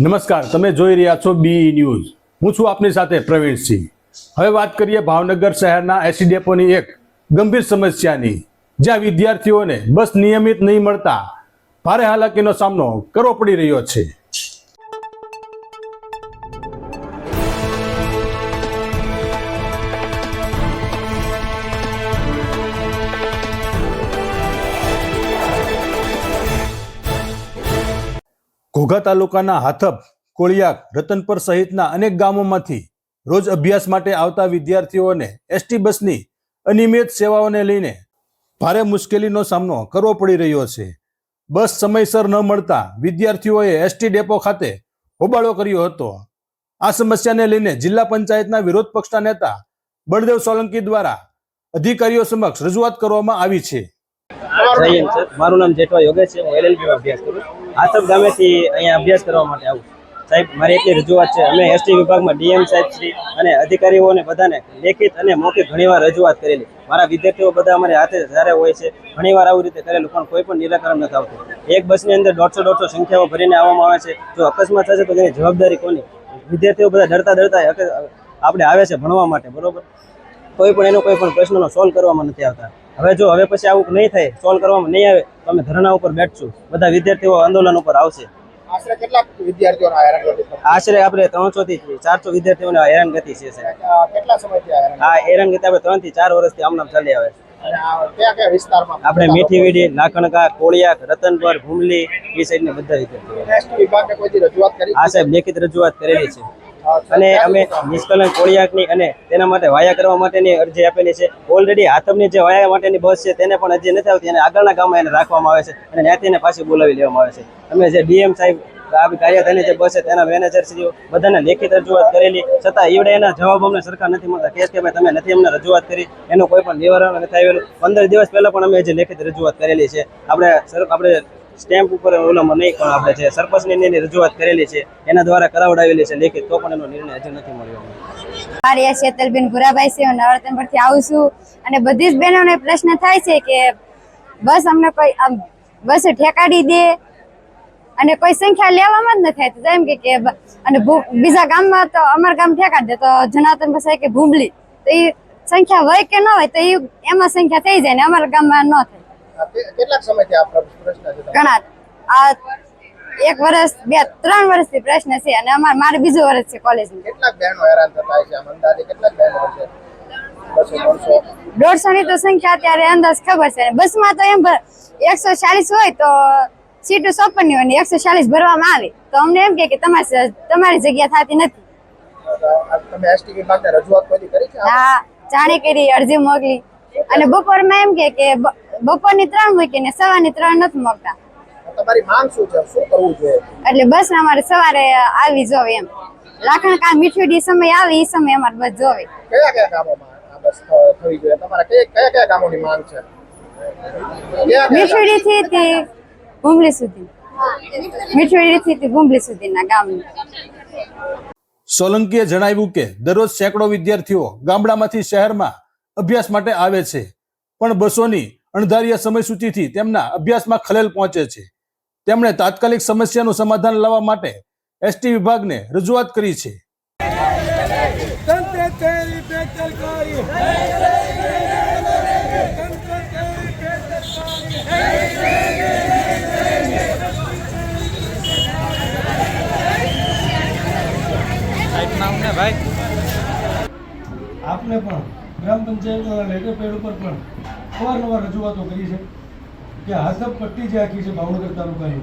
નમસ્કાર, તમે જોઈ રહ્યા છો બી ન્યૂઝ હું છું આપની સાથે પ્રવીણસિંહ હવે વાત કરીએ ભાવનગર શહેરના એસી ડેપોની એક ગંભીર સમસ્યાની, જ્યાં વિદ્યાર્થીઓને બસ નિયમિત નહીં મળતા ભારે હાલાકીનો સામનો કરવો પડી રહ્યો છે. ઘોઘા તાલુકાના હાથપ કોળિયાક, રતનપર સહિતના અનેક ગામોમાંથી રોજ અભ્યાસ માટે આવતા વિદ્યાર્થીઓને એસટી બસની અનિયમિત સેવાઓને લઈને ભારે મુશ્કેલીનો સામનો કરવો પડી રહ્યો છે. બસ સમયસર ન મળતા વિદ્યાર્થીઓએ એસટી ડેપો ખાતે હોબાળો કર્યો હતો. આ સમસ્યાને લઈને જિલ્લા પંચાયતના વિરોધ પક્ષના નેતા બળદેવ સોલંકી દ્વારા અધિકારીઓ સમક્ષ રજૂઆત કરવામાં આવી છે. જયંત છે મારું નામ જેઠવા યોગેશ છે. હું એલએલબી માં અભ્યાસ કરું આસબ ગામેથી અહીંયા અભ્યાસ કરવા માટે આવું સાહેબ મારી એટલી રજૂઆત છે. અમે એસટી વિભાગમાં ડીએમ સાહેબ શ્રી અને અધિકારીઓને બધાને લેખિત અને મૌખિક ઘણીવાર રજૂઆત કરેલી. મારા વિદ્યાર્થીઓ બધા અમારી હાથે જ્યારે હોય છે. ઘણીવાર આવી રીતે કરેલું પણ કોઈ પણ નિરાકરણ નથી આવતું. એક બસની અંદર દોઢસો દોઢસો સંખ્યાઓ ભરીને આવવામાં આવે છે. જો અકસ્માત થશે તો તેની જવાબદારી કોની? વિદ્યાર્થીઓ બધા ડરતા ડરતા આપણે આવે છે ભણવા માટે બરોબર? કોઈ પણ એનો કોઈ પણ પ્રશ્નનો સોલ્વ કરવામાં નથી આવતા. હવે જો હવે પછી આવું નહીં થાય સોલ્વ કરવામાં નહીં આવે તો અમે ધરણા ઉપર બેઠશું. બધા વિદ્યાર્થીઓ આંદોલન ઉપર આવશે. આશરે વિદ્યાર્થીઓના થઈ? આશરે આપણે ત્રણસો થી ચારસો વિદ્યાર્થીઓને હેરાનગતિ છે સાહેબ. અ, કેટલા સમયથી આ હેરાનગતિ? ગતિ આપણે ત્રણથી ચાર વર્ષથી આમનામ ચાલી આવે આપણે મીઠી વીડી નાખણકા કોળિયાક રતનપર ભૂમલી એ સાઈડ ને બધા વિદ્યાર્થીઓ. એસટી રજૂઆત કરી? આ સાહેબ લેખિત રજૂઆત કરેલી છે. અને અમે નિષ્કલન કોળિયાકની અને તેના માટે વાયા કરવા માટેની અરજી આપેલી છે. ઓલરેડી હાથમની જે વાયા માટેની બસ છે તેને પણ અરજી નથી આવતી અને આગળના ગામમાં એને રાખવામાં આવે છે અને ત્યાંથી પાછી બોલાવી લેવામાં આવે છે. અમે જે ડીએમ સાહેબ, આ કાર્યધાની જે બસ છે તેના મેનેજર શ્રીઓ બધાને લેખિત રજૂઆત કરેલી. છતાં એવડે એના જવાબ અમને સરકાર નથી મળતા. કે તમે નથી અમને રજૂઆત કરી, એનું કોઈ પણ નિવારણ નથી આવેલું. પંદર દિવસ પહેલાં પણ અમે જે લેખિત રજૂઆત કરેલી છે. આપણે આપણે સ્ટેમ્પ ઉપર ઓલામાં નહીં પણ આપણે છે સરપંચની એની રજૂઆત કરેલી છે, એના દ્વારા કરાવડાવેલી છે, લેખિત, તો પણ એનો નિર્ણય હજુ નથી મળ્યો. મારી શેતલબેન ભુરાભાઈ છે નવરત્ન પરથી આવું છું. અને બધી જ બહેનોને પ્રશ્ન થાય છે કે બસ અમને કોઈ બસ ઠેકાડી દે અને કોઈ સંખ્યા લેવામાં જ ન થાય. જેમ કે અને બીજા ગામમાં તો અમારા ગામ ઠેકાડી દે તો જનાતન પાસે કે ભૂમલી તો એ સંખ્યા હોય કે ન હોય, તો એ એમાં સંખ્યા થઈ જાય ને અમારા ગામમાં ન થાય. કેટલાક સમયથી આ પ્રશ્ન છે ઘણા. આ એક વર્ષ બે ત્રણ વર્ષથી પ્રશ્ન છે અને અમારે મારે બીજું વર્ષ છે કોલેજનું. કેટલાક બહેનો હેરાન થતા છે અંદાજે? કેટલાક બહેનો છે? દોઢસો ની તો સંખ્યા અત્યારે અંદાજ ખબર છે. બસમાં તો એમ એકસો ચાલીસ હોય તો સીટો ચોપનની હોય એકસો ચાલીસ ભરવામાં આવે. તો અમને એમ કે તમારી તમારી જગ્યા થતી નથી. તમે એસટી વિભાગને રજૂઆત કરી છે? હા જાણી કરી અરજી મોકલી. અને બપોરમાં એમ કે કે બપોરની ત્રણ મૂકી ને સવારની ત્રણ નથી મોકતા તમારી માંગ શું છે? શું કરવું જોઈએ? એટલે બસ અમારે સવારે આવી જોવે એમ. લાખણ કા મીઠુડી સમય આવે એ સમય અમારે બસ જોવે. કયા કયા ગામોમાં આ બસ થઈ જોઈએ? તમારા કયા કયા કયા ગામોની માંગ છે? મીઠુડી થી તે ભૂમલી સુધી. મીઠડી થી તે ભૂમલી સુધીના ગામની. સોલંકીએ જણાવ્યું કે દરરોજ સેંકડો વિદ્યાર્થીઓ ગામડામાંથી શહેરમાં અભ્યાસ માટે આવે છે પણ બસોની અણધાર્ય સમયસૂચિથી તેમના અભ્યાસમાં ખલેલ પહોંચે છે. તેમણે તાત્કાલિક સમસ્યાનું સમાધાન લાવવા માટે એસટી વિભાગને રજૂઆત કરી છે. આપને પણ ગ્રામ પંચાયતના લેટર પેડ ઉપર પણ અવારનવાર રજૂઆતો કરી છે કે હાથબ પટ્ટી જે આખી છે ભાવનગર તાલુકાની.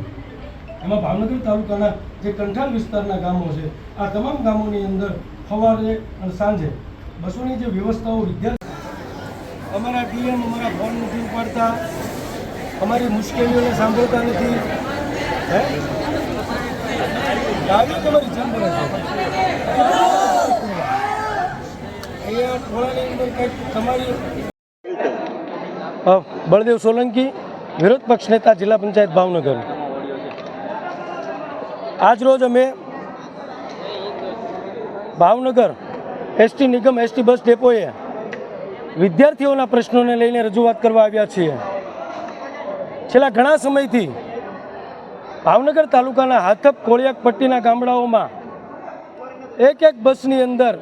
એમાં ભાવનગર તાલુકાના જે કંઠાલ વિસ્તારના ગામો છે, આ તમામ ગામોની અંદર સવારે અને સાંજે બસોની જે વ્યવસ્થાઓ વિદ્યાર્થી અમારા ડીએમ અમારા ફોન નથી ઉપાડતા. અમારી મુશ્કેલીઓને સાંભળતા નથી. હે? આવી તમારી જેમ બને છે. અહીંયા થોડાની અંદર કંઈક તમારી બળદેવ સોલંકી, વિરોધ પક્ષ નેતા જિલ્લા પંચાયત ભાવનગર. આજ રોજ અમે ભાવનગર એસટી નિગમ એસટી બસ ડેપોએ વિદ્યાર્થીઓના પ્રશ્નોને લઈને રજૂઆત કરવા આવ્યા છીએ. છેલ્લા ઘણા સમયથી ભાવનગર તાલુકાના હાથપ કોળિયાક પટ્ટીના ગામડાઓમાં એક એક બસની અંદર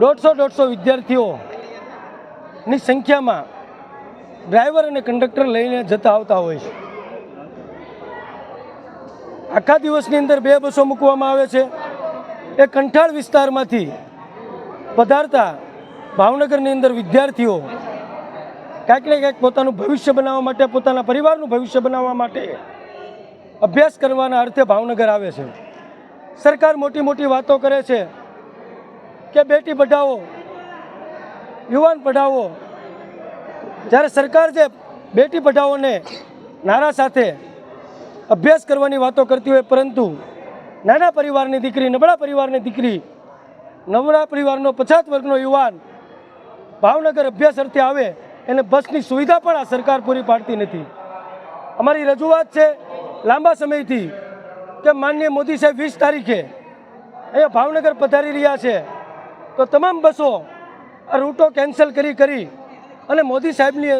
દોઢસો દોઢસો વિદ્યાર્થીઓની સંખ્યામાં ડ્રાઈવર અને કંડક્ટર લઈને જતા આવતા હોય છે. આખા દિવસની અંદર બે બસો મૂકવામાં આવે છે. એ કંઠાળ વિસ્તારમાંથી પધારતા ભાવનગરની અંદર વિદ્યાર્થીઓ કાંઈક ને કાંઈક પોતાનું ભવિષ્ય બનાવવા માટે, પોતાના પરિવારનું ભવિષ્ય બનાવવા માટે અભ્યાસ કરવાના અર્થે ભાવનગર આવે છે. સરકાર મોટી મોટી વાતો કરે છે કે બેટી પઢાઓ યુવાન પઢાઓ જ્યારે સરકાર જે બેટી પઢાઓને નારા સાથે અભ્યાસ કરવાની વાતો કરતી હોય, પરંતુ નાના પરિવારની દીકરી, નબળા પરિવારની દીકરી નબળા પરિવારનો પછાત વર્ગનો યુવાન ભાવનગર અભ્યાસ અર્થે આવે, એને બસની સુવિધા પણ આ સરકાર પૂરી પાડતી નથી. અમારી રજૂઆત છે, લાંબા સમયથી કે માનનીય મોદી સાહેબ વીસ તારીખે અહીંયા ભાવનગર પધારી રહ્યા છે, તો તમામ બસો આ રૂટો કેન્સલ કરી કરી અને મોદી સાહેબની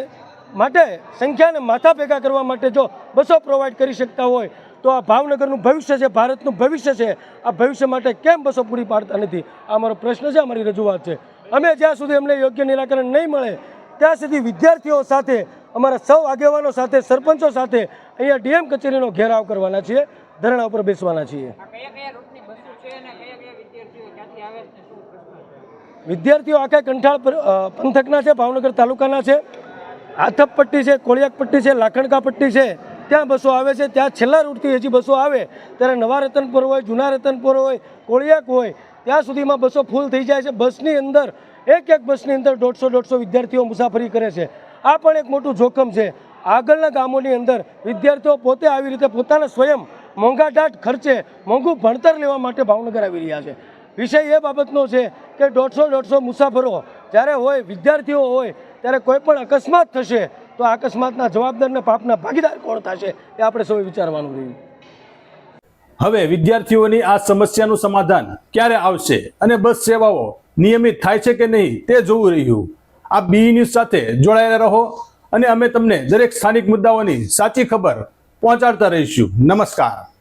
માટે સંખ્યાને માથા ભેગા કરવા માટે જો બસો પ્રોવાઈડ કરી શકતા હોય, તો આ ભાવનગરનું ભવિષ્ય છે, ભારતનું ભવિષ્ય છે. આ ભવિષ્ય માટે કેમ બસો પૂરી પાડતા નથી? આ અમારો પ્રશ્ન છે, અમારી રજૂઆત છે. અમે જ્યાં સુધી અમને યોગ્ય નિરાકરણ નહીં મળે, ત્યાં સુધી વિદ્યાર્થીઓ સાથે, અમારા સૌ આગેવાનો સાથે, સરપંચો સાથે અહીંયા ડીએમ કચેરીનો ઘેરાવ કરવાના છીએ, ધરણા ઉપર બેસવાના છીએ. વિદ્યાર્થીઓ આખા કંઠાળ પંથકના છે, ભાવનગર તાલુકાના છે આથપ પટ્ટી છે કોળિયાક પટ્ટી છે લાખણકા પટ્ટી છે, ત્યાં બસો આવે છે, ત્યાં છેલ્લા રૂટથી હજી બસો આવે. ત્યારે નવા રતનપુર હોય, જૂના રતનપુર હોય, કોળિયાક હોય, ત્યાં સુધીમાં બસો ફૂલ થઈ જાય છે. બસની અંદર, એક એક બસની અંદર દોઢસો દોઢસો વિદ્યાર્થીઓ મુસાફરી કરે છે. આ પણ એક મોટું જોખમ છે. આગળના ગામોની અંદર વિદ્યાર્થીઓ પોતે આવી રીતે પોતાના સ્વયં મોંઘાટાટ ખર્ચે મોંઘું ભણતર લેવા માટે ભાવનગર આવી રહ્યા છે. વિષય એ બાબતનો છે કે દોઢસો દોઢસો મુસાફરો જ્યારે હોય, વિદ્યાર્થીઓ હોય, ત્યારે કોઈ પણ અકસ્માત થશે, તો આ અકસ્માતના જવાબદારને પાપના ભાગીદાર કોણ થશે એ આપણે સૌએ વિચારવાનું રહ્યું. હવે વિદ્યાર્થીઓની આ સમસ્યાનું સમાધાન ક્યારે આવશે અને બસ સેવાઓ નિયમિત થાય છે કે નહીં તે જોવું રહ્યું. આ બી ન્યૂઝ સાથે જોડાયેલા રહો અને અમે તમને દરેક સ્થાનિક મુદ્દાઓની સાચી ખબર પહોંચાડતા રહીશું. નમસ્કાર.